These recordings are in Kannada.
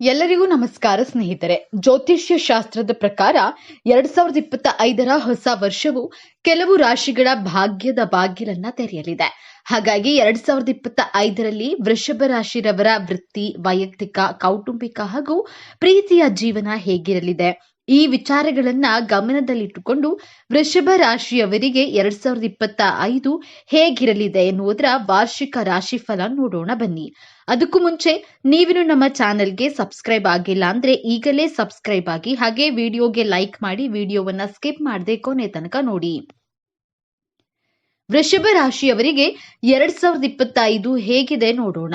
ಎಲ್ಲರಿಗೂ ನಮಸ್ಕಾರ ಸ್ನೇಹಿತರೆ. ಜ್ಯೋತಿಷ್ಯ ಶಾಸ್ತ್ರದ ಪ್ರಕಾರ ಎರಡ್ ಸಾವಿರದ ಇಪ್ಪತ್ತ ಐದರ ಹೊಸ ವರ್ಷವು ಕೆಲವು ರಾಶಿಗಳ ಭಾಗ್ಯದ ಬಾಗಿಲನ್ನ ತೆರೆಯಲಿದೆ. ಹಾಗಾಗಿ ಎರಡ್ ಸಾವಿರದ ಇಪ್ಪತ್ತ ಐದರಲ್ಲಿ ವೃಷಭ ರಾಶಿರವರ ವೃತ್ತಿ, ವೈಯಕ್ತಿಕ, ಕೌಟುಂಬಿಕ ಹಾಗೂ ಪ್ರೀತಿಯ ಜೀವನ ಹೇಗಿರಲಿದೆ? ಈ ವಿಚಾರಗಳನ್ನ ಗಮನದಲ್ಲಿಟ್ಟುಕೊಂಡು ವೃಷಭ ರಾಶಿಯವರಿಗೆ ಎರಡ್ ಸಾವಿರದ ಇಪ್ಪತ್ತ ಐದು ಹೇಗಿರಲಿದೆ ಎನ್ನುವುದರ ವಾರ್ಷಿಕ ರಾಶಿಫಲ ನೋಡೋಣ ಬನ್ನಿ. ಅದಕ್ಕೂ ಮುಂಚೆ ನೀವಿನ್ನು ನಮ್ಮ ಚಾನೆಲ್ಗೆ ಸಬ್ಸ್ಕ್ರೈಬ್ ಆಗಿಲ್ಲ ಅಂದ್ರೆ ಈಗಲೇ ಸಬ್ಸ್ಕ್ರೈಬ್ ಆಗಿ ಹಾಗೆ ವಿಡಿಯೋಗೆ ಲೈಕ್ ಮಾಡಿ ವಿಡಿಯೋವನ್ನ ಸ್ಕಿಪ್ ಮಾಡದೆ ಕೊನೆ ತನಕ ನೋಡಿ. ವೃಷಭ ರಾಶಿಯವರಿಗೆ ಎರಡ್ ಸಾವಿರದ ಇಪ್ಪತ್ತೈದು ಹೇಗಿದೆ ನೋಡೋಣ.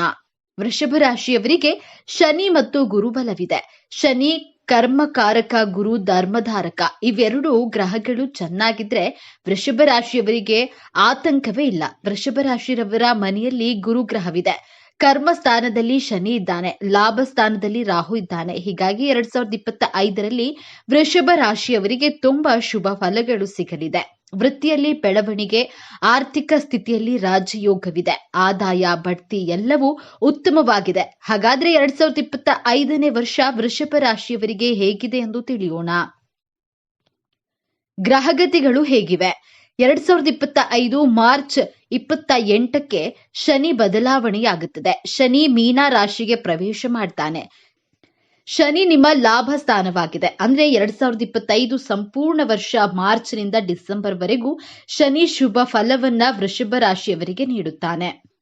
ವೃಷಭ ರಾಶಿಯವರಿಗೆ ಶನಿ ಮತ್ತು ಗುರುಬಲವಿದೆ ಶನಿ ಕರ್ಮಕಾರಕ, ಗುರು ಧರ್ಮಧಾರಕ ಇವೆರಡು ಗ್ರಹಗಳು ಚೆನ್ನಾಗಿದ್ರೆ ವೃಷಭ ರಾಶಿಯವರಿಗೆ ಆತಂಕವೇ ಇಲ್ಲ. ವೃಷಭ ರಾಶಿಯವರ ಮನೆಯಲ್ಲಿ ಗುರು ಗ್ರಹವಿದೆ ಕರ್ಮ ಸ್ಥಾನದಲ್ಲಿ ಶನಿ ಇದ್ದಾನೆ ಲಾಭ ಸ್ಥಾನದಲ್ಲಿ ರಾಹು ಇದ್ದಾನೆ. ಹೀಗಾಗಿ ಎರಡ್ ಸಾವಿರದ ಇಪ್ಪತ್ತ ಐದರಲ್ಲಿ ವೃಷಭ ರಾಶಿಯವರಿಗೆ ತುಂಬಾ ಶುಭ ಫಲಗಳು ಸಿಗಲಿದೆ. ವೃತ್ತಿಯಲ್ಲಿ ಬೆಳವಣಿಗೆ, ಆರ್ಥಿಕ ಸ್ಥಿತಿಯಲ್ಲಿ ರಾಜಯೋಗವಿದೆ. ಆದಾಯ, ಬಡ್ತಿ ಎಲ್ಲವೂ ಉತ್ತಮವಾಗಿದೆ. ಹಾಗಾದ್ರೆ ಎರಡ್ ಸಾವಿರದ ಇಪ್ಪತ್ತ ಐದನೇ ವರ್ಷ ವೃಷಭ ರಾಶಿಯವರಿಗೆ ಹೇಗಿದೆ ಎಂದು ತಿಳಿಯೋಣ. ಗ್ರಹಗತಿಗಳು ಹೇಗಿವೆ? ಎರಡ್ ಸಾವಿರದ ಇಪ್ಪತ್ತ ಐದು ಮಾರ್ಚ್ ಇಪ್ಪತ್ತ ಎಂಟಕ್ಕೆ ಶನಿ ಬದಲಾವಣೆಯಾಗುತ್ತದೆ. ಶನಿ ಮೀನಾ ರಾಶಿಗೆ ಪ್ರವೇಶ ಮಾಡ್ತಾನೆ. ಶನಿ ನಿಮ್ಮ ಲಾಭ ಸ್ಥಾನವಾಗಿದೆ. ಅಂದ್ರೆ ಎರಡ್ ಸಾವಿರದ ಇಪ್ಪತ್ತೈದು ಸಂಪೂರ್ಣ ವರ್ಷ ಮಾರ್ಚ್ನಿಂದ ಡಿಸೆಂಬರ್ ವರೆಗೂ ಶನಿ ಶುಭ ಫಲವನ್ನ ವೃಷಭ ರಾಶಿಯವರಿಗೆ ನೀಡುತ್ತಾನೆ.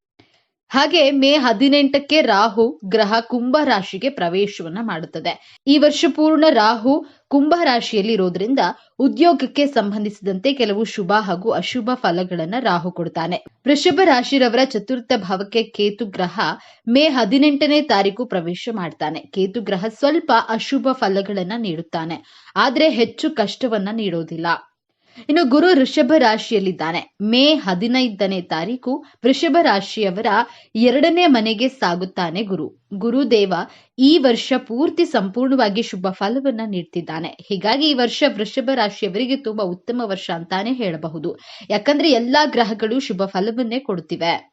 ಹಾಗೆ ಮೇ ಹದಿನೆಂಟಕ್ಕೆ ರಾಹು ಗ್ರಹ ಕುಂಭ ರಾಶಿಗೆ ಪ್ರವೇಶವನ್ನ ಮಾಡುತ್ತದೆ. ಈ ವರ್ಷ ಪೂರ್ಣ ರಾಹು ಕುಂಭ ರಾಶಿಯಲ್ಲಿ ಇರೋದ್ರಿಂದ ಉದ್ಯೋಗಕ್ಕೆ ಸಂಬಂಧಿಸಿದಂತೆ ಕೆಲವು ಶುಭ ಹಾಗೂ ಅಶುಭ ಫಲಗಳನ್ನ ರಾಹು ಕೊಡ್ತಾನೆ. ವೃಷಭ ರಾಶಿರವರ ಚತುರ್ಥ ಭಾವಕ್ಕೆ ಕೇತು ಗ್ರಹ ಮೇ ಹದಿನೆಂಟನೇ ತಾರೀಕು ಪ್ರವೇಶ ಮಾಡ್ತಾನೆ. ಕೇತು ಗ್ರಹ ಸ್ವಲ್ಪ ಅಶುಭ ಫಲಗಳನ್ನ ನೀಡುತ್ತಾನೆ. ಆದ್ರೆ ಹೆಚ್ಚು ಕಷ್ಟವನ್ನ ನೀಡೋದಿಲ್ಲ. ಇನ್ನು ಗುರು ವೃಷಭ ರಾಶಿಯಲ್ಲಿದ್ದಾನೆ. ಮೇ ಹದಿನೈದನೇ ತಾರೀಕು ವೃಷಭ ರಾಶಿಯವರ ಎರಡನೇ ಮನೆಗೆ ಸಾಗುತ್ತಾನೆ ಗುರು. ಗುರುದೇವ ಈ ವರ್ಷ ಪೂರ್ತಿ ಸಂಪೂರ್ಣವಾಗಿ ಶುಭ ಫಲವನ್ನ ನೀಡ್ತಿದ್ದಾನೆ. ಹೀಗಾಗಿ ಈ ವರ್ಷ ವೃಷಭ ರಾಶಿಯವರಿಗೆ ತುಂಬಾ ಉತ್ತಮ ವರ್ಷ ಅಂತಾನೆ ಹೇಳಬಹುದು. ಯಾಕಂದ್ರೆ ಎಲ್ಲಾ ಗ್ರಹಗಳು ಶುಭ ಫಲವನ್ನೇ ಕೊಡುತ್ತಿವೆ.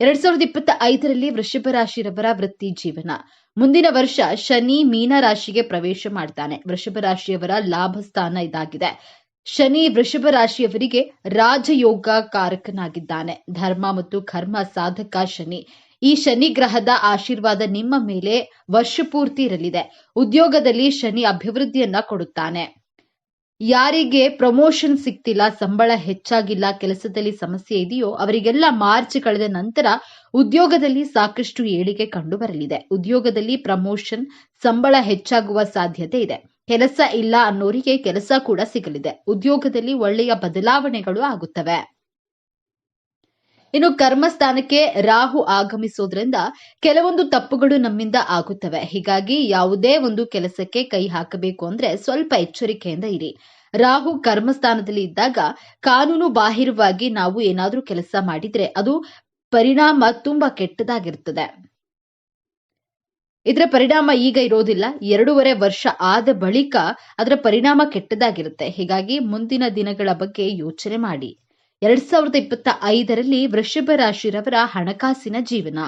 ಎರಡ್ ಸಾವಿರದ ಇಪ್ಪತ್ತ ಐದರಲ್ಲಿ ವೃಷಭ ರಾಶಿರವರ ವೃತ್ತಿ ಜೀವನ. ಮುಂದಿನ ವರ್ಷ ಶನಿ ಮೀನ ರಾಶಿಗೆ ಪ್ರವೇಶ ಮಾಡ್ತಾನೆ. ವೃಷಭ ರಾಶಿಯವರ ಲಾಭ ಸ್ಥಾನ ಇದಾಗಿದೆ. ಶನಿ ವೃಷಭ ರಾಶಿಯವರಿಗೆ ರಾಜಯೋಗ ಕಾರಕನಾಗಿದ್ದಾನೆ. ಧರ್ಮ ಮತ್ತು ಕರ್ಮ ಸಾಧಕ ಶನಿ. ಈ ಶನಿ ಗ್ರಹದ ಆಶೀರ್ವಾದ ನಿಮ್ಮ ಮೇಲೆ ವರ್ಷ ಪೂರ್ತಿ ಇರಲಿದೆ. ಉದ್ಯೋಗದಲ್ಲಿ ಶನಿ ಅಭಿವೃದ್ಧಿಯನ್ನ ಕೊಡುತ್ತಾನೆ. ಯಾರಿಗೆ ಪ್ರಮೋಷನ್ ಸಿಗ್ತಿಲ್ಲ, ಸಂಬಳ ಹೆಚ್ಚಾಗಿಲ್ಲ, ಕೆಲಸದಲ್ಲಿ ಸಮಸ್ಯೆ ಇದೆಯೋ ಅವರಿಗೆಲ್ಲ ಮಾರ್ಚ್ ಕಳೆದ ನಂತರ ಉದ್ಯೋಗದಲ್ಲಿ ಸಾಕಷ್ಟು ಏಳಿಗೆ ಕಂಡು ಬರಲಿದೆ ಉದ್ಯೋಗದಲ್ಲಿ ಪ್ರಮೋಷನ್, ಸಂಬಳ ಹೆಚ್ಚಾಗುವ ಸಾಧ್ಯತೆ ಇದೆ. ಕೆಲಸ ಇಲ್ಲ ಅನ್ನೋರಿಗೆ ಕೆಲಸ ಕೂಡ ಸಿಗಲಿದೆ. ಉದ್ಯೋಗದಲ್ಲಿ ಒಳ್ಳೆಯ ಬದಲಾವಣೆಗಳು ಆಗುತ್ತವೆ. ಇನ್ನು ಕರ್ಮಸ್ಥಾನಕ್ಕೆ ರಾಹು ಆಗಮಿಸೋದ್ರಿಂದ ಕೆಲವೊಂದು ತಪ್ಪುಗಳು ನಮ್ಮಿಂದ ಆಗುತ್ತವೆ. ಹೀಗಾಗಿ ಯಾವುದೇ ಒಂದು ಕೆಲಸಕ್ಕೆ ಕೈ ಹಾಕಬೇಕು ಅಂದ್ರೆ ಸ್ವಲ್ಪ ಎಚ್ಚರಿಕೆಯಿಂದ ಇರಿ. ರಾಹು ಕರ್ಮಸ್ಥಾನದಲ್ಲಿ ಇದ್ದಾಗ ಕಾನೂನು ಬಾಹಿರವಾಗಿ ನಾವು ಏನಾದ್ರೂ ಕೆಲಸ ಮಾಡಿದ್ರೆ ಅದು ಪರಿಣಾಮ ತುಂಬಾ ಕೆಟ್ಟದಾಗಿರ್ತದೆ. ಇದರ ಪರಿಣಾಮ ಈಗ ಇರೋದಿಲ್ಲ. ಎರಡೂವರೆ ವರ್ಷ ಆದ ಬಳಿಕ ಅದರ ಪರಿಣಾಮ ಕೆಟ್ಟದಾಗಿರುತ್ತೆ. ಹೀಗಾಗಿ ಮುಂದಿನ ದಿನಗಳ ಬಗ್ಗೆ ಯೋಚನೆ ಮಾಡಿ. ಎರಡ್ ಸಾವಿರದ ಇಪ್ಪತ್ತ ಐದರಲ್ಲಿ ವೃಷಭ ರಾಶಿರವರ ಹಣಕಾಸಿನ ಜೀವನ.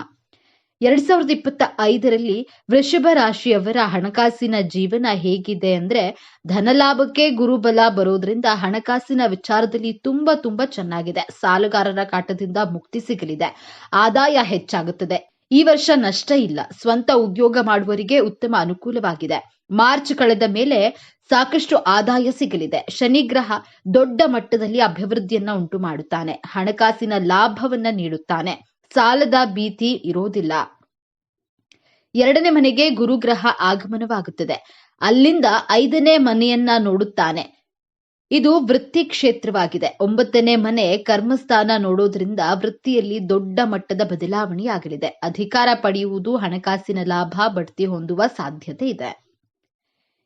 ಎರಡ್ ಸಾವಿರದ ಇಪ್ಪತ್ತ ಐದರಲ್ಲಿ ವೃಷಭ ರಾಶಿಯವರ ಹಣಕಾಸಿನ ಜೀವನ ಹೇಗಿದೆ ಅಂದ್ರೆ ಧನಲಾಭಕ್ಕೆ ಗುರುಬಲ ಬರೋದ್ರಿಂದ ಹಣಕಾಸಿನ ವಿಚಾರದಲ್ಲಿ ತುಂಬಾ ತುಂಬಾ ಚೆನ್ನಾಗಿದೆ. ಸಾಲಗಾರರ ಕಾಟದಿಂದ ಮುಕ್ತಿ ಸಿಗಲಿದೆ. ಆದಾಯ ಹೆಚ್ಚಾಗುತ್ತದೆ. ಈ ವರ್ಷ ನಷ್ಟ ಇಲ್ಲ. ಸ್ವಂತ ಉದ್ಯೋಗ ಮಾಡುವವರಿಗೆ ಉತ್ತಮ ಅನುಕೂಲವಾಗಿದೆ. ಮಾರ್ಚ್ ಕಳೆದ ಮೇಲೆ ಸಾಕಷ್ಟು ಆದಾಯ ಸಿಗಲಿದೆ. ಶನಿಗ್ರಹ ದೊಡ್ಡ ಮಟ್ಟದಲ್ಲಿ ಅಭಿವೃದ್ಧಿಯನ್ನ ಉಂಟು ಮಾಡುತ್ತಾನೆ ಹಣಕಾಸಿನ ಲಾಭವನ್ನ ನೀಡುತ್ತಾನೆ. ಸಾಲದ ಭೀತಿ ಇರೋದಿಲ್ಲ. ಎರಡನೇ ಮನೆಗೆ ಗುರುಗ್ರಹ ಆಗಮನವಾಗುತ್ತದೆ. ಅಲ್ಲಿಂದ ಐದನೇ ಮನೆಯನ್ನ ನೋಡುತ್ತಾನೆ. ಇದು ವೃತ್ತಿ ಕ್ಷೇತ್ರವಾಗಿದೆ. ಒಂಬತ್ತನೇ ಮನೆ ಕರ್ಮಸ್ಥಾನ ನೋಡೋದ್ರಿಂದ ವೃತ್ತಿಯಲ್ಲಿ ದೊಡ್ಡ ಮಟ್ಟದ ಬದಲಾವಣೆಯಾಗಲಿದೆ ಅಧಿಕಾರ ಪಡೆಯುವುದು ಹಣಕಾಸಿನ ಲಾಭ, ಬಡ್ತಿ ಹೊಂದುವ ಸಾಧ್ಯತೆ ಇದೆ.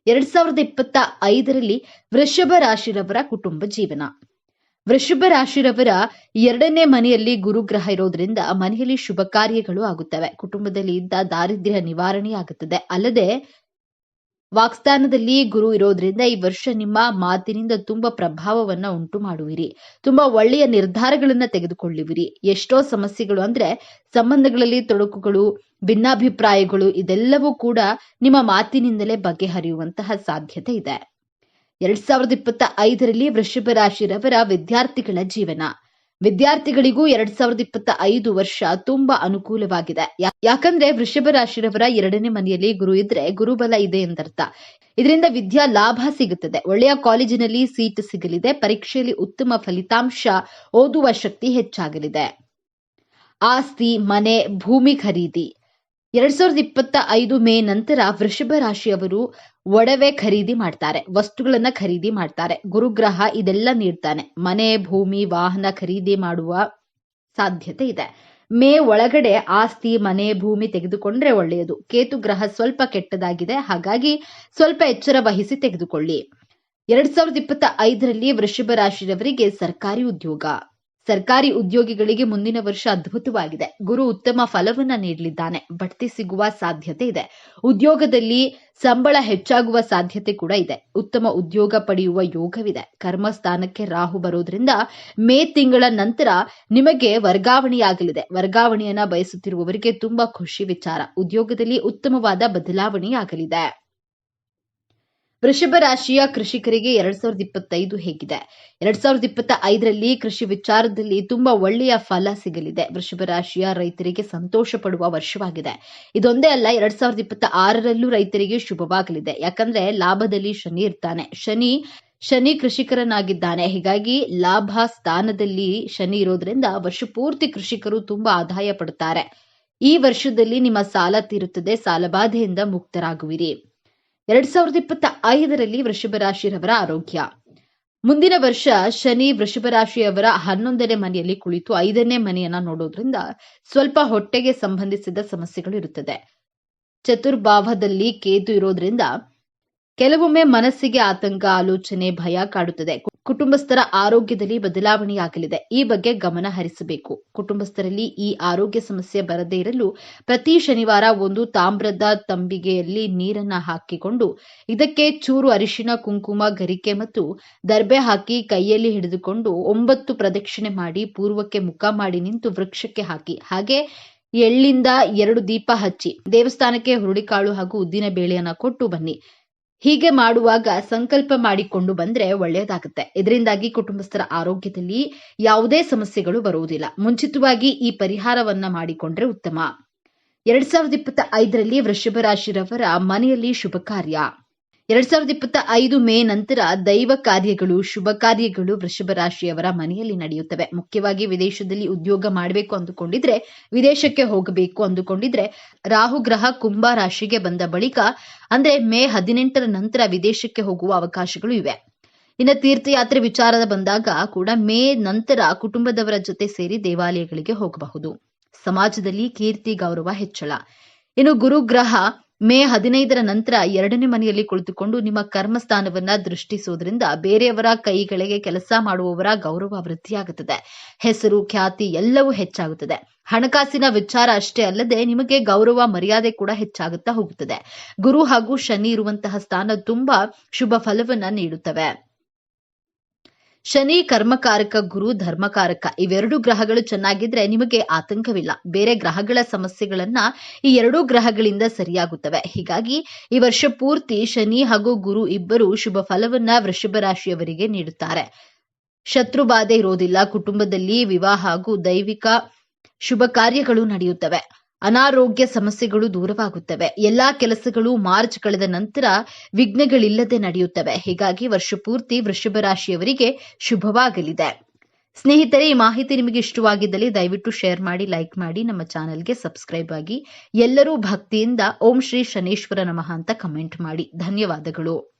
ಎರಡ್ ಸಾವಿರದ ಇಪ್ಪತ್ತ ಐದರಲ್ಲಿ ವೃಷಭ ರಾಶಿರವರ ಕುಟುಂಬ ಜೀವನ. ವೃಷಭ ರಾಶಿರವರ ಎರಡನೇ ಮನೆಯಲ್ಲಿ ಗುರುಗ್ರಹ ಇರೋದ್ರಿಂದ ಮನೆಯಲ್ಲಿ ಶುಭ ಕಾರ್ಯಗಳು ಆಗುತ್ತವೆ. ಕುಟುಂಬದಲ್ಲಿ ಇದ್ದ ದಾರಿದ್ರ್ಯ ನಿವಾರಣೆಯಾಗುತ್ತದೆ. ಅಲ್ಲದೆ ವಾಕ್ಸ್ಥಾನದಲ್ಲಿ ಗುರು ಇರೋದ್ರಿಂದ ಈ ವರ್ಷ ನಿಮ್ಮ ಮಾತಿನಿಂದ ತುಂಬಾ ಪ್ರಭಾವವನ್ನ ಉಂಟು ಮಾಡುವಿರಿ. ತುಂಬಾ ಒಳ್ಳೆಯ ನಿರ್ಧಾರಗಳನ್ನ ತೆಗೆದುಕೊಳ್ಳುವಿರಿ. ಎಷ್ಟೋ ಸಮಸ್ಯೆಗಳು ಅಂದ್ರೆ ಸಂಬಂಧಗಳಲ್ಲಿ ತೊಡಕುಗಳು, ಭಿನ್ನಾಭಿಪ್ರಾಯಗಳು ಇದೆಲ್ಲವೂ ಕೂಡ ನಿಮ್ಮ ಮಾತಿನಿಂದಲೇ ಬಗೆಹರಿಯುವಂತಹ ಸಾಧ್ಯತೆ ಇದೆ. ಎರಡ್ ಸಾವಿರದ ಇಪ್ಪತ್ತ ಐದರಲ್ಲಿ ವೃಷಭ ರಾಶಿರವರ ವಿದ್ಯಾರ್ಥಿಗಳ ಜೀವನ. ವಿದ್ಯಾರ್ಥಿಗಳಿಗೂ ಎರಡ್ ಸಾವಿರದ ಇಪ್ಪತ್ತ ಐದು ವರ್ಷ ತುಂಬಾ ಅನುಕೂಲವಾಗಿದೆ. ಯಾಕಂದ್ರೆ ವೃಷಭ ರಾಶಿರವರ ಎರಡನೇ ಮನೆಯಲ್ಲಿ ಗುರು ಇದ್ರೆ ಗುರುಬಲ ಇದೆ ಎಂದರ್ಥ. ಇದರಿಂದ ವಿದ್ಯಾ ಲಾಭ ಸಿಗುತ್ತದೆ. ಒಳ್ಳೆಯ ಕಾಲೇಜಿನಲ್ಲಿ ಸೀಟ್ ಸಿಗಲಿದೆ. ಪರೀಕ್ಷೆಯಲ್ಲಿ ಉತ್ತಮ ಫಲಿತಾಂಶ ಓದುವ ಶಕ್ತಿ ಹೆಚ್ಚಾಗಲಿದೆ. ಆಸ್ತಿ, ಮನೆ, ಭೂಮಿ ಖರೀದಿ. ಎರಡ್ ಸಾವಿರದ ಇಪ್ಪತ್ತ ಐದು ಮೇ ನಂತರ ವೃಷಭ ರಾಶಿಯವರು ಒಡವೆ ಖರೀದಿ ಮಾಡ್ತಾರೆ, ವಸ್ತುಗಳನ್ನ ಖರೀದಿ ಮಾಡ್ತಾರೆ, ಗುರುಗ್ರಹ ಇದೆಲ್ಲ ನೀಡ್ತಾನೆ. ಮನೆ, ಭೂಮಿ, ವಾಹನ ಖರೀದಿ ಮಾಡುವ ಸಾಧ್ಯತೆ ಇದೆ. ಮೇ ಒಳಗಡೆ ಆಸ್ತಿ, ಮನೆ, ಭೂಮಿ ತೆಗೆದುಕೊಂಡ್ರೆ ಒಳ್ಳೆಯದು. ಕೇತು ಗ್ರಹ ಸ್ವಲ್ಪ ಕೆಟ್ಟದಾಗಿದೆ, ಹಾಗಾಗಿ ಸ್ವಲ್ಪ ಎಚ್ಚರ ವಹಿಸಿ ತೆಗೆದುಕೊಳ್ಳಿ. ಎರಡ್ ಸಾವಿರದ ಇಪ್ಪತ್ತ ಐದರಲ್ಲಿ ವೃಷಭ ರಾಶಿಯವರಿಗೆ ಸರ್ಕಾರಿ ಉದ್ಯೋಗ. ಸರ್ಕಾರಿ ಉದ್ಯೋಗಿಗಳಿಗೆ ಮುಂದಿನ ವರ್ಷ ಅದ್ಭುತವಾಗಿದೆ. ಗುರು ಉತ್ತಮ ಫಲವನ್ನ ನೀಡಲಿದ್ದಾನೆ. ಬಡ್ತಿ ಸಿಗುವ ಸಾಧ್ಯತೆ ಇದೆ. ಉದ್ಯೋಗದಲ್ಲಿ ಸಂಬಳ ಹೆಚ್ಚಾಗುವ ಸಾಧ್ಯತೆ ಕೂಡ ಇದೆ. ಉತ್ತಮ ಉದ್ಯೋಗ ಪಡೆಯುವ ಯೋಗವಿದೆ. ಕರ್ಮಸ್ಥಾನಕ್ಕೆ ರಾಹು ಬರೋದ್ರಿಂದ ಮೇ ತಿಂಗಳ ನಂತರ ನಿಮಗೆ ವರ್ಗಾವಣೆಯಾಗಲಿದೆ. ವರ್ಗಾವಣೆಯನ್ನ ಬಯಸುತ್ತಿರುವವರಿಗೆ ತುಂಬಾ ಖುಷಿ ವಿಚಾರ. ಉದ್ಯೋಗದಲ್ಲಿ ಉತ್ತಮವಾದ ಬದಲಾವಣೆಯಾಗಲಿದೆ. ವೃಷಭ ರಾಶಿಯ ಕೃಷಿಕರಿಗೆ ಎರಡ್ ಸಾವಿರದ ಇಪ್ಪತ್ತೈದು ಹೇಗಿದೆ. ಎರಡ್ ಸಾವಿರದ ಇಪ್ಪತ್ತ ಐದರಲ್ಲಿ ಕೃಷಿ ವಿಚಾರದಲ್ಲಿ ತುಂಬಾ ಒಳ್ಳೆಯ ಫಲ ಸಿಗಲಿದೆ. ವೃಷಭ ರಾಶಿಯ ರೈತರಿಗೆ ಸಂತೋಷ ಪಡುವ ವರ್ಷವಾಗಿದೆ. ಇದೊಂದೇ ಅಲ್ಲ, ಎರಡ್ ಸಾವಿರದ ಇಪ್ಪತ್ತ ಆರರಲ್ಲೂ ರೈತರಿಗೆ ಶುಭವಾಗಲಿದೆ. ಯಾಕಂದ್ರೆ ಲಾಭದಲ್ಲಿ ಶನಿ ಇರ್ತಾನೆ. ಶನಿ ಶನಿ ಕೃಷಿಕರನಾಗಿದ್ದಾನೆ ಹೀಗಾಗಿ ಲಾಭ ಸ್ಥಾನದಲ್ಲಿ ಶನಿ ಇರೋದ್ರಿಂದ ವರ್ಷ ಪೂರ್ತಿ ಕೃಷಿಕರು ತುಂಬಾ ಆದಾಯ ಪಡುತ್ತಾರೆ ಈ ವರ್ಷದಲ್ಲಿ ನಿಮ್ಮ ಸಾಲ ತೀರುತ್ತದೆ. ಸಾಲಬಾಧೆಯಿಂದ ಮುಕ್ತರಾಗುವಿರಿ. ಎರಡ್ ಸಾವಿರದ ಇಪ್ಪತ್ತ ಐದರಲ್ಲಿ ವೃಷಭ ರಾಶಿಯವರ ಆರೋಗ್ಯ. ಮುಂದಿನ ವರ್ಷ ಶನಿ ವೃಷಭ ರಾಶಿಯವರ ಹನ್ನೊಂದನೇ ಮನೆಯಲ್ಲಿ ಕುಳಿತು ಐದನೇ ಮನೆಯನ್ನ ನೋಡೋದ್ರಿಂದ ಸ್ವಲ್ಪ ಹೊಟ್ಟೆಗೆ ಸಂಬಂಧಿಸಿದ ಸಮಸ್ಯೆಗಳು ಇರುತ್ತದೆ. ಚತುರ್ಭಾವದಲ್ಲಿ ಕೇತು ಇರೋದ್ರಿಂದ ಕೆಲವೊಮ್ಮೆ ಮನಸ್ಸಿಗೆ ಆತಂಕ, ಆಲೋಚನೆ, ಭಯ ಕಾಡುತ್ತದೆ. ಕುಟುಂಬಸ್ಥರ ಆರೋಗ್ಯದಲ್ಲಿ ಬದಲಾವಣೆಯಾಗಲಿದೆ. ಈ ಬಗ್ಗೆ ಗಮನ ಹರಿಸಬೇಕು. ಕುಟುಂಬಸ್ಥರಲ್ಲಿ ಈ ಆರೋಗ್ಯ ಸಮಸ್ಯೆ ಬರದೇ ಇರಲು ಪ್ರತಿ ಶನಿವಾರ ಒಂದು ತಾಮ್ರದ ತಂಬಿಗೆಯಲ್ಲಿ ನೀರನ್ನ ಹಾಕಿಕೊಂಡು ಇದಕ್ಕೆ ಚೂರು ಅರಿಶಿನ ಕುಂಕುಮ, ಗರಿಕೆ ಮತ್ತು ದರ್ಬೆ ಹಾಕಿ ಕೈಯಲ್ಲಿ ಹಿಡಿದುಕೊಂಡು ಒಂಬತ್ತು ಪ್ರದಕ್ಷಿಣೆ ಮಾಡಿ ಪೂರ್ವಕ್ಕೆ ಮುಖ ಮಾಡಿ ನಿಂತು ವೃಕ್ಷಕ್ಕೆ ಹಾಕಿ. ಹಾಗೆ ಎಳ್ಳಿಂದ ಎರಡು ದೀಪ ಹಚ್ಚಿ. ದೇವಸ್ಥಾನಕ್ಕೆ ಹುರುಳಿಕಾಳು ಹಾಗೂ ಉದ್ದಿನ ಬೇಳೆಯನ್ನ ಕೊಟ್ಟು ಬನ್ನಿ. ಹೀಗೆ ಮಾಡುವಾಗ ಸಂಕಲ್ಪ ಮಾಡಿಕೊಂಡು ಬಂದ್ರೆ ಒಳ್ಳೆಯದಾಗುತ್ತೆ ಇದರಿಂದಾಗಿ ಕುಟುಂಬಸ್ಥರ ಆರೋಗ್ಯದಲ್ಲಿ ಯಾವುದೇ ಸಮಸ್ಯೆಗಳು ಬರುವುದಿಲ್ಲ. ಮುಂಚಿತವಾಗಿ ಈ ಪರಿಹಾರವನ್ನ ಮಾಡಿಕೊಂಡ್ರೆ ಉತ್ತಮ. ಎರಡ್ ಸಾವಿರದ ಇಪ್ಪತ್ತ ಐದರಲ್ಲಿ ವೃಷಭ ರಾಶಿರವರ ಮನೆಯಲ್ಲಿ ಶುಭ ಕಾರ್ಯ. ಎರಡ್ ಸಾವಿರದ ಇಪ್ಪತ್ತ ಐದು ಮೇ ನಂತರ ದೈವ ಕಾರ್ಯಗಳು, ಶುಭ ಕಾರ್ಯಗಳು ವೃಷಭ ರಾಶಿಯವರ ಮನೆಯಲ್ಲಿ ನಡೆಯುತ್ತವೆ. ಮುಖ್ಯವಾಗಿ ವಿದೇಶದಲ್ಲಿ ಉದ್ಯೋಗ ಮಾಡಬೇಕು ಅಂದುಕೊಂಡಿದ್ರೆ, ವಿದೇಶಕ್ಕೆ ಹೋಗಬೇಕು ಅಂದುಕೊಂಡಿದ್ರೆ, ರಾಹು ಗ್ರಹ ಕುಂಭ ರಾಶಿಗೆ ಬಂದ ಬಳಿಕ, ಅಂದ್ರೆ ಮೇ ಹದಿನೆಂಟರ ನಂತರ ವಿದೇಶಕ್ಕೆ ಹೋಗುವ ಅವಕಾಶಗಳು ಇವೆ. ಇನ್ನು ತೀರ್ಥಯಾತ್ರೆ ವಿಚಾರದ ಬಂದಾಗ ಕೂಡ ಮೇ ನಂತರ ಕುಟುಂಬದವರ ಜೊತೆ ಸೇರಿ ದೇವಾಲಯಗಳಿಗೆ ಹೋಗಬಹುದು. ಸಮಾಜದಲ್ಲಿ ಕೀರ್ತಿ, ಗೌರವ ಹೆಚ್ಚಳ. ಇನ್ನು ಗುರುಗ್ರಹ ಮೇ ಹದಿನೈದರ ನಂತರ ಎರಡನೇ ಮನೆಯಲ್ಲಿ ಕುಳಿತುಕೊಂಡು ನಿಮ್ಮ ಕರ್ಮಸ್ಥಾನವನ್ನ ದೃಷ್ಟಿಸುವುದರಿಂದ ಬೇರೆಯವರ ಕೈಗಳಿಗೆ ಕೆಲಸ ಮಾಡುವವರ ಗೌರವ ವೃದ್ಧಿಯಾಗುತ್ತದೆ. ಹೆಸರು, ಖ್ಯಾತಿ ಎಲ್ಲವೂ ಹೆಚ್ಚಾಗುತ್ತದೆ. ಹಣಕಾಸಿನ ವಿಚಾರ ಅಷ್ಟೇ ಅಲ್ಲದೆ ನಿಮಗೆ ಗೌರವ, ಮರ್ಯಾದೆ ಕೂಡ ಹೆಚ್ಚಾಗುತ್ತಾ ಹೋಗುತ್ತದೆ. ಗುರು ಹಾಗೂ ಶನಿ ಇರುವಂತಹ ಸ್ಥಾನ ತುಂಬಾ ಶುಭ ಫಲವನ್ನ ನೀಡುತ್ತವೆ. ಶನಿ, ಕರ್ಮಕಾರಕ, ಗುರು, ಧರ್ಮಕಾರಕ ಇವೆರಡು ಗ್ರಹಗಳು ಚೆನ್ನಾಗಿದ್ರೆ ನಿಮಗೆ ಆತಂಕವಿಲ್ಲ. ಬೇರೆ ಗ್ರಹಗಳ ಸಮಸ್ಯೆಗಳನ್ನ ಈ ಎರಡೂ ಗ್ರಹಗಳಿಂದ ಸರಿಯಾಗುತ್ತವೆ. ಹೀಗಾಗಿ ಈ ವರ್ಷ ಪೂರ್ತಿ ಶನಿ ಹಾಗೂ ಗುರು ಇಬ್ಬರು ಶುಭ ಫಲವನ್ನ ವೃಷಭ ರಾಶಿಯವರಿಗೆ ನೀಡುತ್ತಾರೆ. ಶತ್ರು ಬಾಧೆ ಇರೋದಿಲ್ಲ. ಕುಟುಂಬದಲ್ಲಿ ವಿವಾಹ ಹಾಗೂ ದೈವಿಕ ಶುಭ ಕಾರ್ಯಗಳು ನಡೆಯುತ್ತವೆ. ಅನಾರೋಗ್ಯ ಸಮಸ್ಯೆಗಳು ದೂರವಾಗುತ್ತವೆ. ಎಲ್ಲಾ ಕೆಲಸಗಳು ಮಾರ್ಚ್ ಕಳೆದ ನಂತರ ವಿಘ್ನಗಳಿಲ್ಲದೆ ನಡೆಯುತ್ತವೆ. ಹೀಗಾಗಿ ವರ್ಷ ಪೂರ್ತಿ ವೃಷಭ ರಾಶಿಯವರಿಗೆ ಶುಭವಾಗಲಿದೆ. ಸ್ನೇಹಿತರೆ, ಈ ಮಾಹಿತಿ ನಿಮಗೆ ಇಷ್ಟವಾಗಿದ್ದಲ್ಲಿ ದಯವಿಟ್ಟು ಶೇರ್ ಮಾಡಿ, ಲೈಕ್ ಮಾಡಿ, ನಮ್ಮ ಚಾನೆಲ್ಗೆ ಸಬ್ಸ್ಕ್ರೈಬ್ ಆಗಿ ಎಲ್ಲರೂ ಭಕ್ತಿಯಿಂದ ಓಂ ಶ್ರೀ ಶನೇಶ್ವರ ನಮಃ ಅಂತ ಕಮೆಂಟ್ ಮಾಡಿ. ಧನ್ಯವಾದಗಳು.